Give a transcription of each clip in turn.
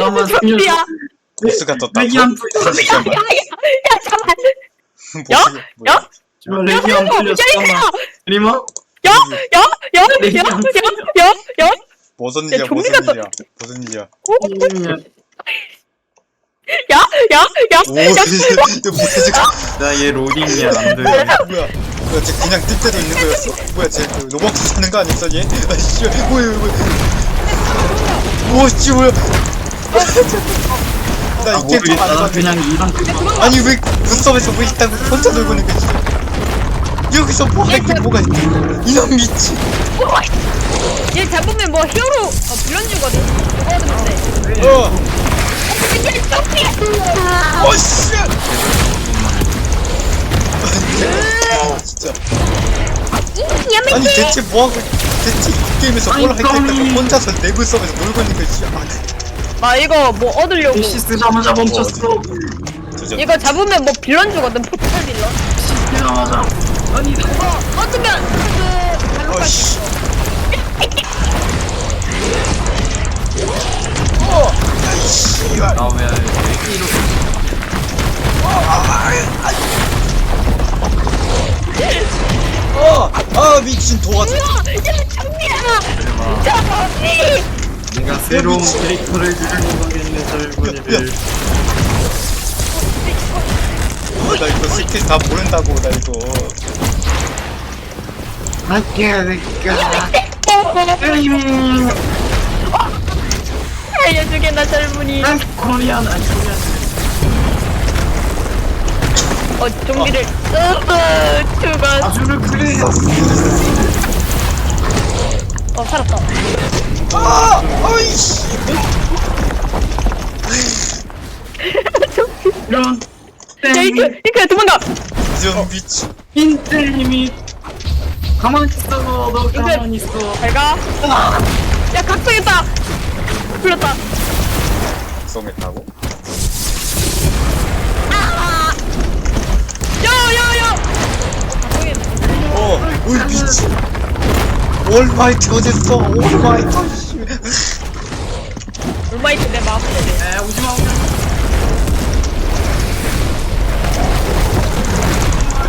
잠깐만 좀비야. 보스가 떴다. 레기안 잠깐만. 야, 잠깐. 보스가 뭐야? 야? 잠깐만 레기안 풀렸어 잠깐만 리마 야, 야, 야, 야, 야, 야, 야, 야. 무슨 일이야? 야, 무슨 일이야? 무슨 일이야? 야, 야, 야, 오, 야, 이거 뭐야 지금? 나얘 로딩이 안돼 뭐야? 뭐야? 쟤 그냥 뜰 때도 있는 거였어? 뭐야? 쟤그 로벅스 사는 거 아니었어 얘? 아씨, 뭐야 뭐야? 오씨 뭐야? 나 이게 모르겠다 좀안. 그냥 끝나 아니 왜 눈썹에서 뭐 있다고 혼자 놀고 있는 거지? 여기서 뭐 할 게 뭐가 있지? 이놈 미치. 얘 잡으면 뭐 히어로 어, 빌런 주거든. 그거 얻으면 돼. 어, 이게 좀비야. 어 씨. 아, 진짜. 아니 대체 뭐 하고 대체 이 게임에서 뭘 할까 했다고 껌이. 혼자서 내부 섭에서 놀고 있는 거지? 아, 나 이거 뭐 얻으려고. 대시 쓰자마자 멈췄어. 이거 잡으면 뭐 빌런 주거든. 포탈 빌런. 쓰자마자 아니 어, 어쩌면 그 발로 어 씨. 나왜 레기로 어, 아 미친 도와줘. 야, 좀비야. 좀비. 내가 새로운 캐릭터를 거겠네 절분이를 어, 나 이거 스킬 다 모른다고 나 이거. 알려주게 나 젊은이. 난 코리안 아니 코리안 어, 좀비를. 으흐, 죽었어. 아주를 그래 어, 살았다. 아, 야, 이거, 이거 도망가. 이런 미친. 인텔님이 가만히 있어 너 가만히 있어 잘 가. 야, 각성했다. 풀렸다. 성했다고? 아! 야, 야, 야. 각성했네. 어, 어이 미친. 올마이트 어딨어? 올마이트. 씨. 올마이트 내 마음 쓰네. 에 오지마 오지마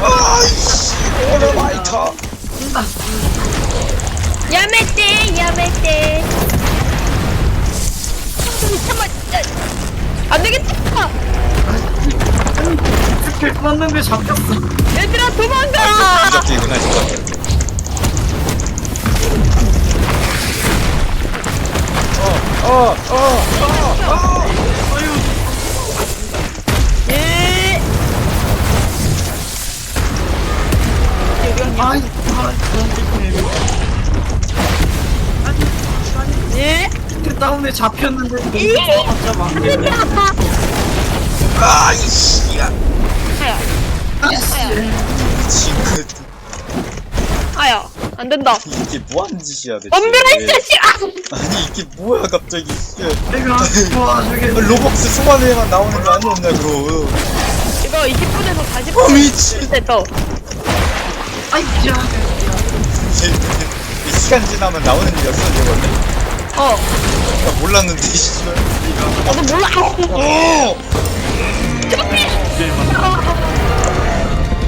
아이씨. 올마이트. 야매떼, 야매떼. 잠깐만. 안 되겠다. 스킬 껐는데 잡혔어 얘들아, 도망가. 무적기구나 진짜. 어, 어, 어. 예. 아이 아 예. 잡혔는데 이. 막네 아이씨. 아야, 미친 그 아야, 안 된다. 이게 뭐하는 짓이야 대체. 엄밀한 자식아. 아니 이게 뭐야 갑자기. 씨. 내가 도와주겠네 로벅스 소만회만 나오는 거 아니었냐고. 이거 20분에서 40분 어 미친. 됐어. 아이 야 이제 이 시간 지나면 나오는 일이었어 이제 원래. 어, 나 몰랐는데 씨발. 나도 몰라. 어.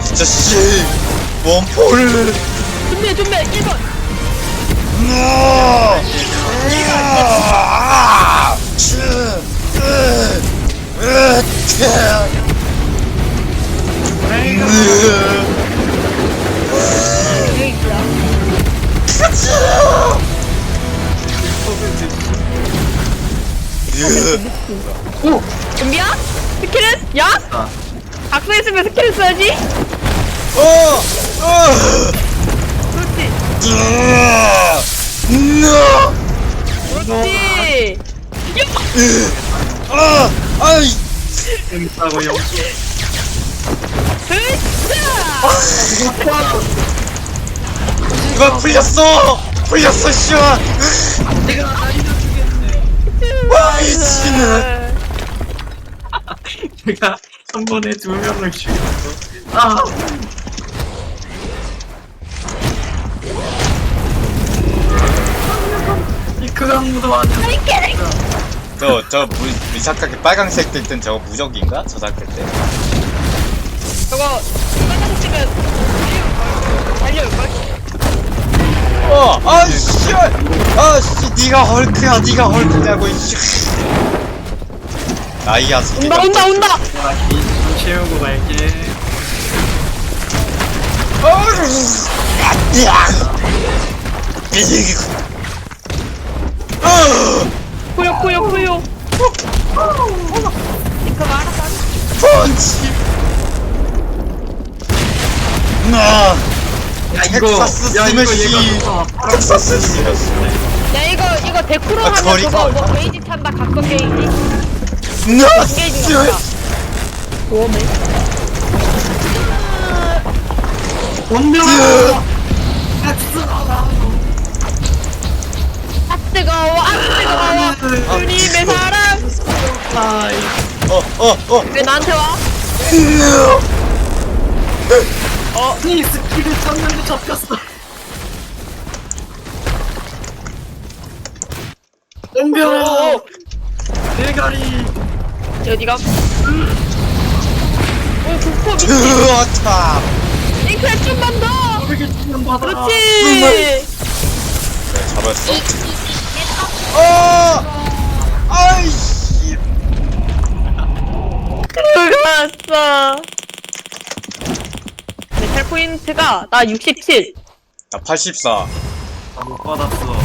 진짜 씨. 원포를. 준비해, 준비해. 1번. 아! 아! 치! 으! 으! 트! 으! 준비야? 스킬은? 야? 아. 악수했으면 스킬을 써야지. 어! 어! 그렇지. 아! 아이! 재밌다고 영! 이거 풀렸어! 풀렸어, 씨발! 내가 알려주겠네 와, 미친아! 내가 한 번에 두 명을 죽였어 아 이 그강무도 아니야 이렇게 저, 저, 무, 이상하게 빨강색 뜰 땐 저거 무적인가? 저작할 때. 저거 빨간색 치면 달려올걸? 어, 아, 씨! 아, 씨, 니가 헐크야, 니가 헐크냐고, 이씨. 나이야, 온다 온다 온다! 나 개인 좀 채우고 갈게. 보여 보여 보여 그거 알았어 펀치! 나, 야 텍사스 야 이거 스매시. 텍사스 스매시. 야 이거 이거 데코로 아, 하면 거리가 그거 뭐 게이지 찬다 각성 게이지 나, 게이지 같다 오메 원명 주님의 사랑. 어, 어, 어. 왜 나한테 와? 니 스킬을 쳤는데 잡혔어. 원명아. 대가리. 어디가? 오 국포 미친 으아타. 잉크랩 좀만 더 모르게 주면 받아. 그렇지 네, 잡았어. 어! 아이씨. 들어갔어 메탈 포인트가 나 67. 나 84. 나못 받았어.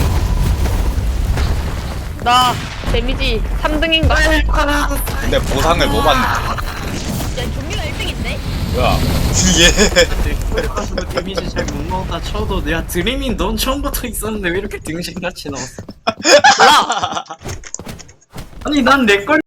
나 데미지 3등인가? 야 근데 보상을 못 받네. 종류가 1등인데? 뭐야? 얘. 데미지 잘못 넣었다 쳐도 내가 드림인 넌 처음부터 있었는데 왜 이렇게 등신같이 나왔어? 아니 난 내 걸